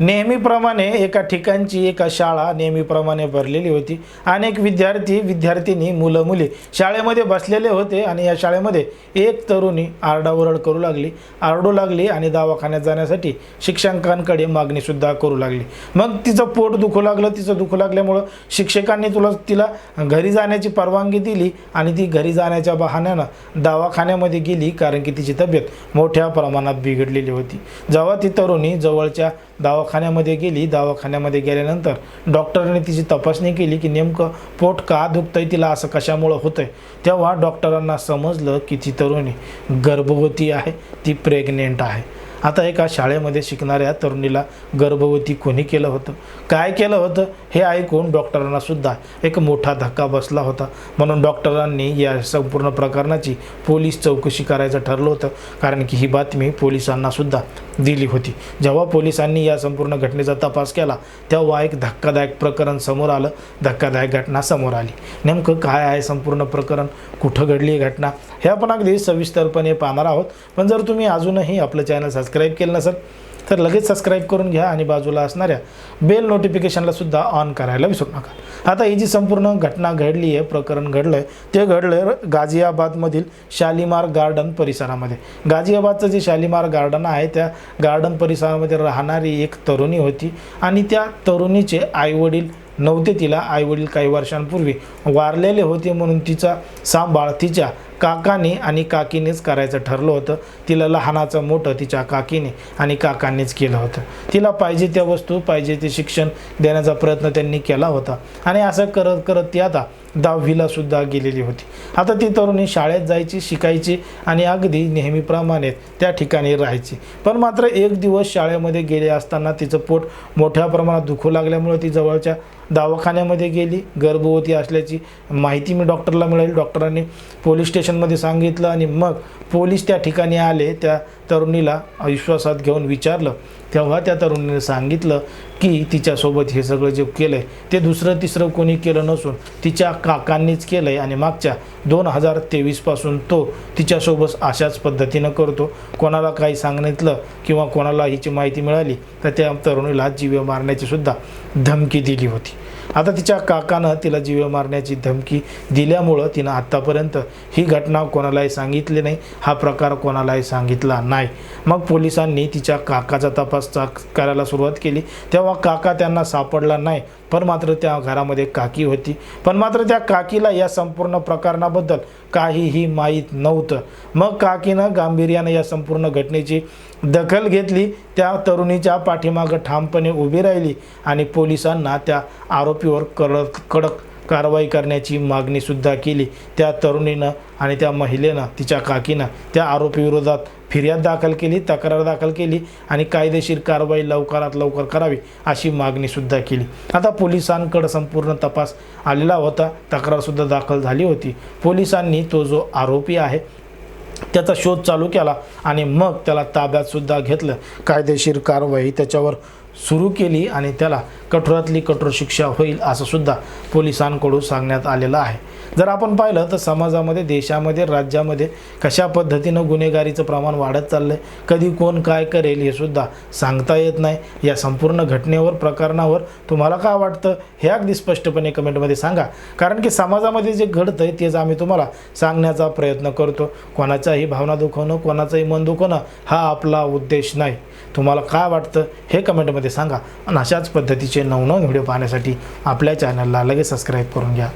नेहमीप्रमाणे एका ठिकाणची एका शाळा नेहमीप्रमाणे भरलेली होती. अनेक विद्यार्थी विद्यार्थिनी मुलं मुली शाळेमध्ये बसलेले होते आणि या शाळेमध्ये एक तरुणी आरडाओरड करू लागली. आरडू लागली आणि दवाखान्यात जाण्यासाठी शिक्षकांकडे मागणीसुद्धा करू लागली. मग तिचं पोट दुखू लागलं. तिचं दुखू लागल्यामुळं शिक्षकांनी तुला तिला घरी जाण्याची परवानगी दिली आणि ती घरी जाण्याच्या बहाण्यानं दवाखान्यामध्ये गेली कारण की तिची तब्येत मोठ्या प्रमाणात बिघडलेली होती. जेव्हा ती तरुणी जवळच्या दवाखान्या दवाखान्यामध्ये गेली दवाखान्यामध्ये गेल्यानंतर डॉक्टरांनी तिची तपासणी केली की नेमकं पोट का दुखतंय तिला असं कशामुळं होतंय? तेव्हा डॉक्टरांना समजलं की ती तरुणी गर्भवती आहे ती प्रेग्नेंट आहे. आता एका शाळेमध्ये शिकणाऱ्या तरुणीला गर्भवती कोणी केलं होतं? काय केलं होतं? हे ऐकून डॉक्टरांना सुद्धा एक मोठा धक्का बसला होता. म्हणून डॉक्टरांनी या संपूर्ण प्रकरणाची पोलीस चौकशी करायचं ठरलं होतं. कारण की ही बातमी पोलिसांना सुद्धा दिली होती. जेव्हा पोलिसांनी या संपूर्ण घटनेचा तपास केला तेव्हा एक धक्कादायक प्रकरण समोर आलं. धक्कादायक घटना समोर आली. नेमकं काय आहे संपूर्ण प्रकरण? कुठं घडली घटना? हे आपण अगदी सविस्तरपणे पाहणार आहोत. पण जर तुम्ही अजूनही आपलं चॅनल सबस्क्राईब केलं नसेल तर लगेच सबस्क्राईब करून घ्या आणि बाजूला असणाऱ्या बेल नोटिफिकेशनला सुद्धा ऑन करायला विसरू नका. आता ही जी संपूर्ण घटना घडली आहे प्रकरण घडलं आहे ते घडलं आहे गाझियाबादमधील शालिमार गार्डन परिसरामध्ये. गाझियाबादचं जे शालिमार गार्डन आहे त्या गार्डन परिसरामध्ये राहणारी एक तरुणी होती आणि त्या तरुणीचे आईवडील नव्हते तिला आईवडील काही वर्षांपूर्वी वारलेले होते म्हणून तिचा सांभाळ तिच्या काकाने आणि काकीनेच करायचं ठरलं होतं. तिला लहानाचं मोठं तिच्या काकीने आणि काकांनीच केलं होतं. तिला पाहिजे त्या वस्तू पाहिजे ते शिक्षण देण्याचा प्रयत्न त्यांनी केला होता. आणि असं करत करत ती आता दहावीला सुद्धा गेलेली होती. आता ती तरुणी शाळेत जायची शिकायची आणि अगदी नेहमीप्रमाणे त्या ठिकाणी राहायची. पण मात्र एक दिवस शाळेमध्ये गेले असताना तिचं पोट मोठ्या प्रमाणात दुखू लागल्यामुळे ती जवळच्या दवाखान्यामध्ये गेली. गर्भवती असल्याची माहिती मी डॉक्टरला मिळाली. डॉक्टरांनी पोलीस स्टेशनमध्ये सांगितलं आणि मग पोलीस त्या ठिकाणी आले त्या तरुणीला विश्वासात घेऊन विचारलं. तेव्हा त्या तरुणीने सांगितलं की तिच्यासोबत हे सगळं जे केलं आहे ते दुसरं तिसरं कोणी केलं नसून तिच्या काकांनीच केलं आहे आणि मागच्या दोन हजार तेवीसपासून तो तिच्यासोबत अशाच पद्धतीनं करतो. कोणाला काही सांगितलं किंवा कोणाला हिची माहिती मिळाली तर त्या तरुणीला जीवे मारण्याची सुद्धा धमकी दिली होती. आता तिच्या काकानं तिला जीवे मारण्याची धमकी दिल्यामुळं तिनं आत्तापर्यंत ही घटना कोणालाही सांगितली नाही हा प्रकार कोणालाही सांगितला नाही. मग पोलिसांनी तिच्या काकाचा तपास चा- करायला सुरुवात केली. तेव्हा काका त्यांना सापडला नाही पण मात्र त्या घरामध्ये काकी होती. पण मात्र त्या काकीला या संपूर्ण प्रकरणाबद्दल काहीही माहीत नव्हतं. मग काकीनं गांभीर्यानं या संपूर्ण घटनेची दखल घेतली. त्या तरुणीच्या पाठीमागं ठामपणे उभी राहिली आणि पोलिसांना त्या आरोपीवर कडक कडक कारवाई करण्याची मागणीसुद्धा केली. त्या तरुणीनं आणि त्या महिलेनं तिच्या काकीनं त्या आरोपीविरोधात फिर्याद दाखल केली तक्रार दाखल केली आणि कायदेशीर कारवाई लवकरात लवकर करावी अशी मागणीसुद्धा केली. आता पोलिसांकडं संपूर्ण तपास आलेला होता. तक्रारसुद्धा दाखल झाली होती. पोलिसांनी तो जो आरोपी आहे त्याचा शोध चालू केला आणि मग त्याला ताब्यातसुद्धा घेतलं. कायदेशीर कारवाई त्याच्यावर सुरू केली आणि त्याला कठोरातली कठोर शिक्षा होईल असंसुद्धा पोलिसांकडून सांगण्यात आलेलं आहे. जर आपण पाहिलं तर समाजामध्ये देशामध्ये राज्यामध्ये कशा पद्धतीनं गुन्हेगारीचं प्रमाण वाढत चाललं आहे कधी कोण काय करेल हे सुद्धा सांगता येत नाही. या संपूर्ण घटनेवर प्रकरणावर तुम्हाला काय वाटतं हे अगदी स्पष्टपणे कमेंटमध्ये सांगा. कारण की समाजामध्ये जे घडतं आहे तेच आम्ही तुम्हाला सांगण्याचा प्रयत्न करतो. कोणाच्याही भावना दुखवणं कोणाचंही मन दुखवणं हा आपला उद्देश नाही. तुम्हाला काय वाटतं हे कमेंटमध्ये सांगा. आणि अशाच पद्धतीचे नवनव व्हिडिओ पाहण्यासाठी आपल्या चॅनलला लगेच सबस्क्राईब करून घ्या.